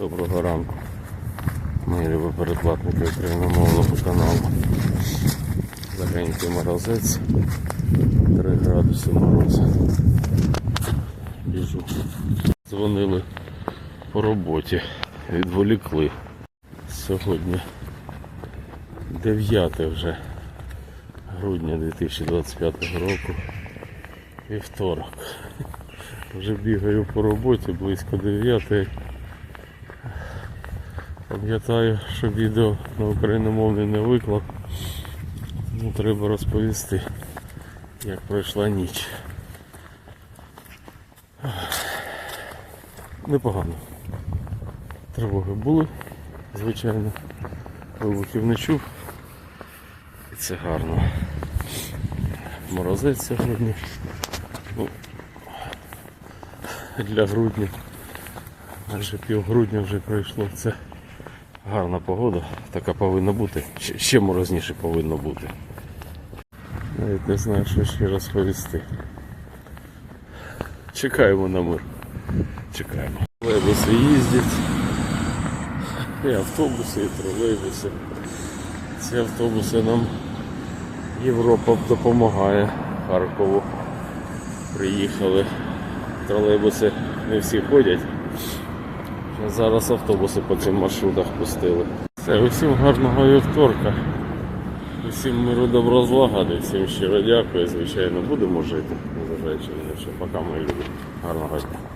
Доброго ранку. Мої любі передплатники україномовного каналу. Легенький морозець. 3 градуси морозу. Біжу. Дзвонили по роботі. Відволікли. Сьогодні 9 вже грудня 2025 року. Вівторок. Вже бігаю по роботі близько 9. Пам'ятаю, що відео на україномовний не виклав. Ну, треба розповісти, як пройшла ніч. Непогано. Тривоги були, звичайно. Вибухів не чув. І це гарно. Морозець сьогодні. Ну, для грудня. Майже пів грудня вже пройшло. Це гарна погода, така повинна бути. Ще- морозніше повинно бути. Навіть не знаю, що ще розповісти. Чекаємо на мир. Чекаємо. Тролейбуси їздять. І автобуси, і тролейбуси. Ці автобуси нам Європа допомагає Харкову. Приїхали. Тролейбуси не всі ходять. Зараз автобуси по цим маршрутах пустили. Все, усім гарного вівторка. Усім миру добро злагоди, всім щиро дякую. Звичайно, будемо жити, незважаючи на що. поки мої люди. Гарного дня.